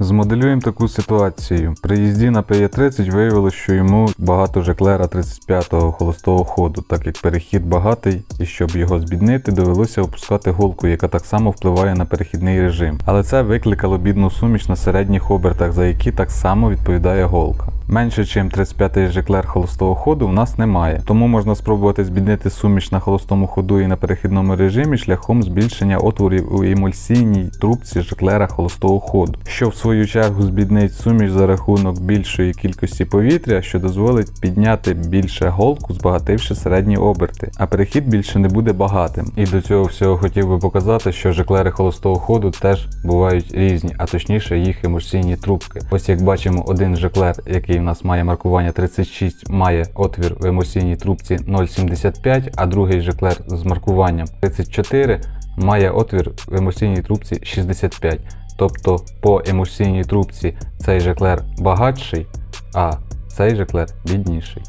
Змоделюємо таку ситуацію. При їзді на PE30 виявилось, що йому багато жеклера 35-го холостого ходу, так як перехід багатий, і щоб його збіднити, довелося опускати голку, яка так само впливає на перехідний режим. Але це викликало бідну суміш на середніх обертах, за які так само відповідає голка. Менше, ніж 35-й жеклер холостого ходу у нас немає, тому можна спробувати збіднити суміш на холостому ходу і на перехідному режимі шляхом збільшення отворів у емульсійній трубці жеклера холостого ходу, що в свою чергу збіднить суміш за рахунок більшої кількості повітря, що дозволить підняти більше голку, збагативши середні оберти, а перехід більше не буде багатим. І до цього всього хотів би показати, що жеклери холостого ходу теж бувають різні, а точніше їх емульсійні трубки. Ось як бачимо, один жеклер, який в нас має маркування 36, має отвір в емульсійній трубці 0,75, а другий жеклер з маркуванням 34 має отвір в емульсійній трубці 65. Тобто по емульсійній трубці цей жеклер багатший, а цей жеклер бідніший.